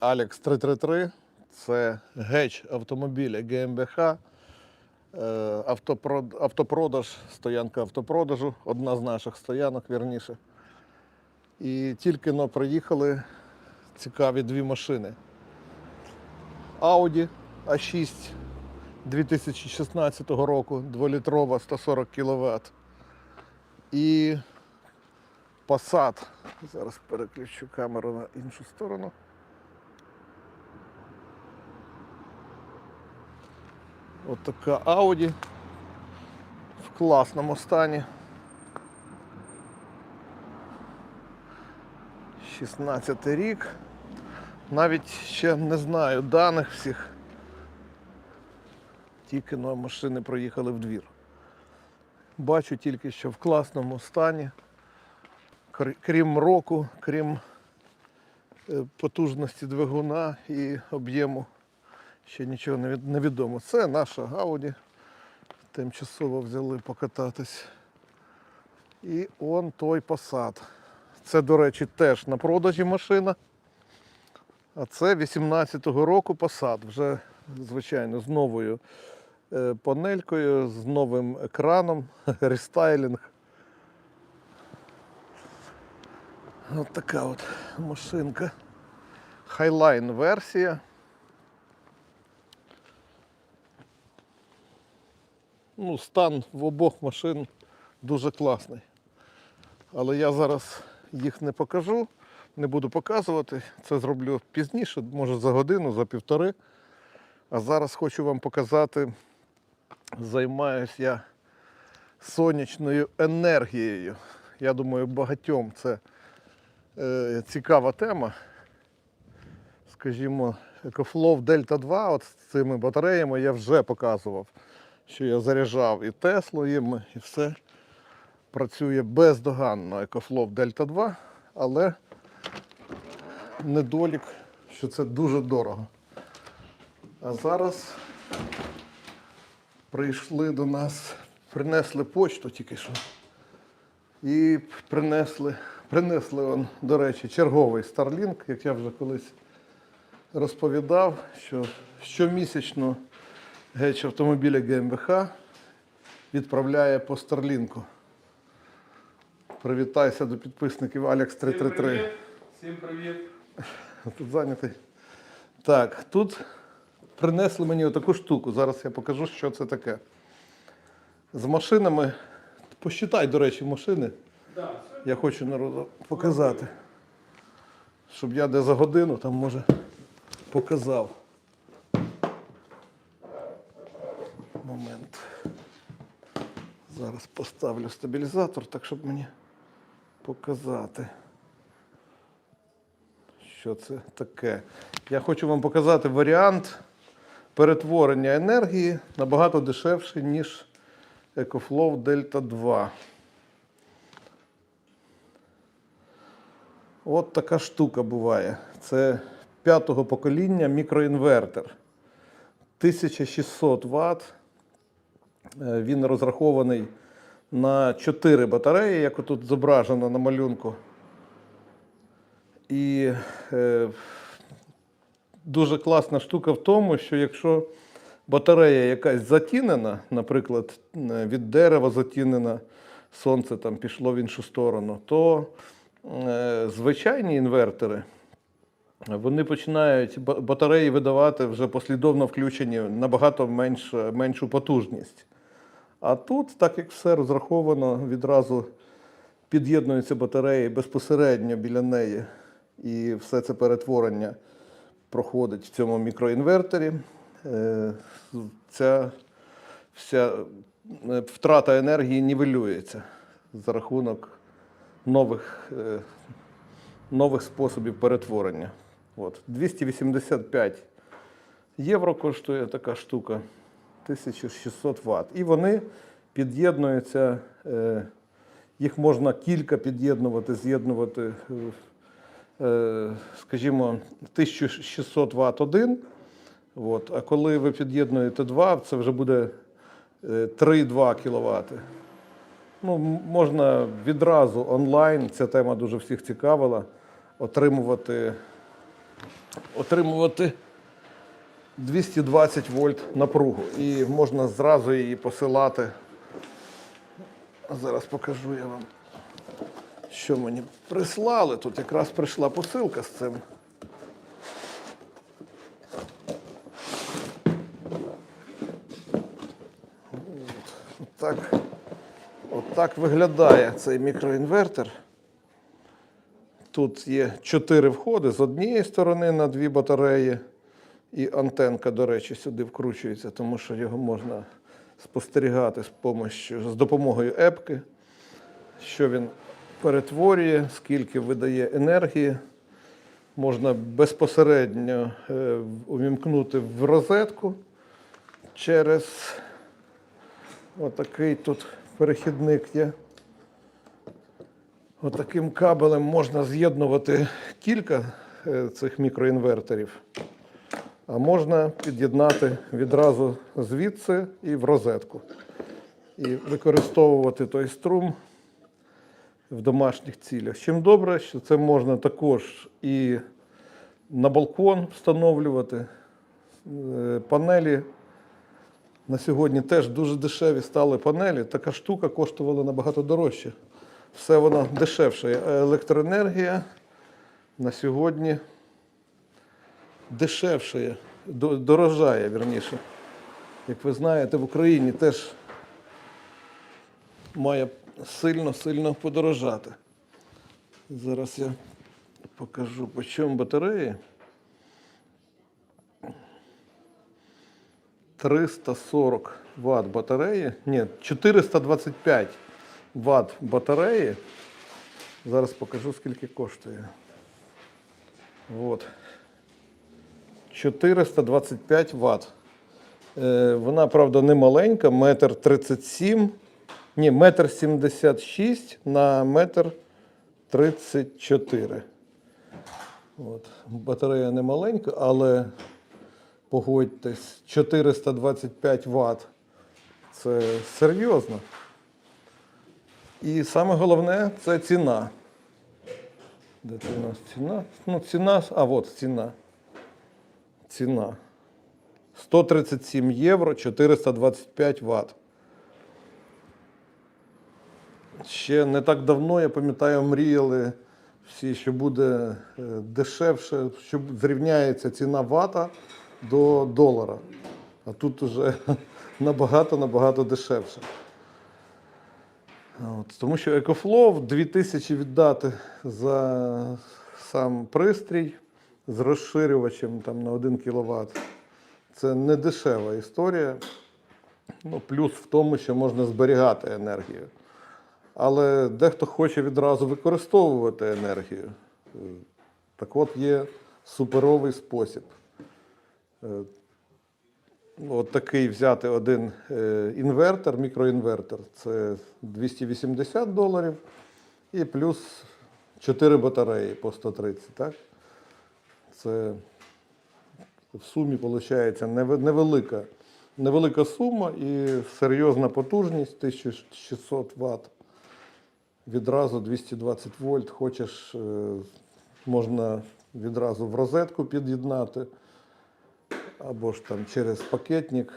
Alex 333 це геч автомобіля ГМБХ, е, автопродаж, стоянка автопродажу, одна з наших стоянок, вірніше. І тільки но приїхали цікаві дві машини. Audi A6 2016 року, 2-літрова 140 кВт. І Passat. Зараз переключу камеру на іншу сторону. От така Audi в класному стані. 16 рік. Навіть ще не знаю даних всіх. Тільки но машини проїхали в двір. Бачу тільки, що в класному стані. Крім року, крім е, потужності двигуна і об'єму, ще нічого не відомо. Це наша Audi. Тимчасово взяли покататись. І он той Passat. Це, до речі, теж на продажі машина. А це 18-го року Passat. Вже, звичайно, з новою е, панелькою, з новим екраном, рестайлінг. От така от машинка. Highline версія. Ну, стан в обох машин дуже класний. Але я зараз їх не покажу, не буду показувати. Це зроблю пізніше, може за годину, за півтори. А зараз хочу вам показати, займаюсь я сонячною енергією. Я думаю, багатьом це е, цікава тема. Скажімо, EcoFlow Delta 2 от з цими батареями я вже показував, що я заряджав і Теслу їм, і все. Працює бездоганно EcoFlow Delta 2, але недолік, що це дуже дорого. А зараз прийшли до нас, принесли почту тільки що. І принесли, принесли он, до речі, черговий Starlink, як я вже колись розповідав, що щомісячно геч автомобіля ГМБХ відправляє по Старлінку. Привітайся до підписників Алекс 333. Всім привіт. Тут зайнятий. Так, тут принесли мені отаку штуку. Зараз я покажу, що це таке. З машинами. Посчитай, до речі, машини. Да. Я хочу народу показати. Щоб я де за годину там може показав. Момент. Зараз поставлю стабілізатор, так щоб мені показати. Що це таке? Я хочу вам показати варіант перетворення енергії набагато дешевший, ніж EcoFlow Delta 2. От така штука буває. Це п'ятого покоління мікроінвертер. 1600 Вт. Е, Він розрахований на 4 батареї, як тут зображено на малюнку. І е, дуже класна штука в тому, що якщо батарея якась затінена, наприклад, е, від дерева затінена, сонце там пішло в іншу сторону, то е, звичайні інвертори. Вони починають батареї видавати вже послідовно включені набагато менш, меншу потужність. А тут, так як все розраховано, відразу під'єднуються батареї безпосередньо біля неї, і все це перетворення проходить в цьому мікроінвертері. Е, Ця вся е, втрата енергії нівелюється за рахунок нових, е, нових способів перетворення. От. 285 євро коштує така штука, 1600 Вт. І вони під'єднуються, е, їх можна кілька під'єднувати, з'єднувати, е, е, скажімо, 1600 Вт один. От. А коли ви під'єднуєте два, це вже буде е, 3,2 кВт. Ну, можна відразу онлайн, ця тема дуже всіх цікавила, отримувати отримувати 220 вольт напругу. І можна зразу її посилати. Зараз покажу я вам, що мені прислали. Тут якраз прийшла посилка з цим. От так, от так виглядає цей мікроінвертор. Тут є чотири входи з однієї сторони на дві батареї. І антенка, до речі, сюди вкручується, тому що його можна спостерігати з, з допомогою епки, що він перетворює, скільки видає енергії. Можна безпосередньо е, увімкнути в розетку через отакий тут перехідник є. Отаким кабелем можна з'єднувати кілька е, цих мікроінверторів, а можна під'єднати відразу звідси і в розетку. І використовувати той струм в домашніх цілях. Чим добре, що це можна також і на балкон встановлювати. Е, Панелі на сьогодні теж дуже дешеві стали панелі. Така штука коштувала набагато дорожче. Все воно дешевше. Електроенергія на сьогодні дешевше, до- дорожає, вірніше. Як ви знаєте, в Україні теж має сильно-сильно подорожати. Зараз я покажу, по чому батареї. 340 Вт батареї. Ні, 425 Вт батареї. Зараз покажу, скільки коштує. От. 425 Вт. Е, вона, правда, не маленька, метр 37, ні, метр 76 на метр 34. От. Батарея не маленька, але погодьтесь, 425 Вт. Це серйозно. І саме головне це ціна. Де це у нас ціна? Ну, ціна, а от ціна. Ціна. 137 євро 425 Вт. Ще не так давно, я пам'ятаю, мріяли всі, що буде е, дешевше, що зрівняється ціна вата до долара. А тут уже набагато-набагато дешевше. От, тому що EcoFlow 2000 віддати за сам пристрій з розширювачем там, на 1 кВт. Це не дешева історія. Ну, плюс в тому, що можна зберігати енергію. Але дехто хоче відразу використовувати енергію. Так от є суперовий спосіб. Е, От такий взяти один е, інвертор, мікроінвертор, це 280 доларів і плюс 4 батареї по 130, так? Це в сумі виходить невелика, невелика сума і серйозна потужність 1600 Вт. Відразу 220 вольт. Хочеш, е, можна відразу в розетку під'єднати або ж там через пакетник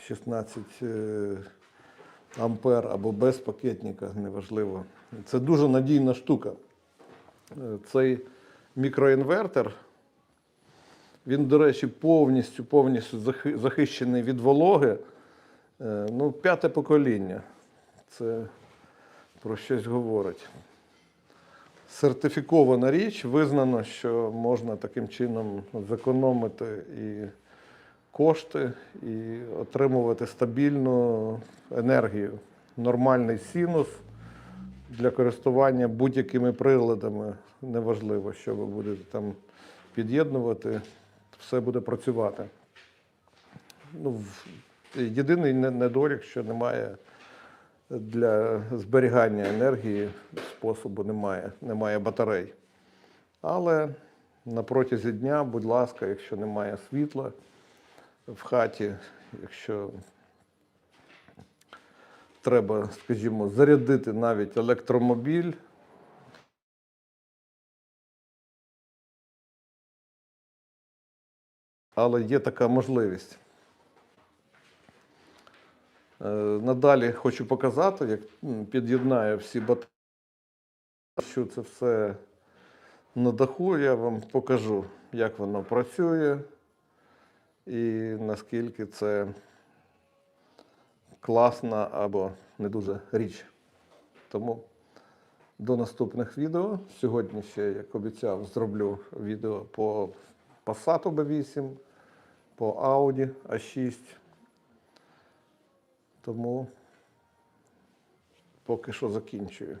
16 е, ампер, або без пакетника, неважливо. Це дуже надійна штука. Е, Цей мікроінвертор, він, до речі, повністю, повністю захищений від вологи. Е, Ну, п'яте покоління. Це про щось говорить. Сертифікована річ, визнано, що можна таким чином зекономити і кошти, і отримувати стабільну енергію, нормальний синус для користування будь-якими приладами. Неважливо, що ви будете там під'єднувати, все буде працювати. Ну, єдиний не- недолік, що немає для зберігання енергії способу немає, немає батарей. Але на протязі дня, будь ласка, якщо немає світла в хаті, якщо треба, скажімо, зарядити навіть електромобіль, але є така можливість. Е, Надалі хочу показати, як під'єднаю всі батареї, що це все на даху, я вам покажу, як воно працює і наскільки це класна або не дуже річ. Тому до наступних відео. Сьогодні ще, як обіцяв, зроблю відео по Passat B8, по Audi A6. Тому поки що закінчую.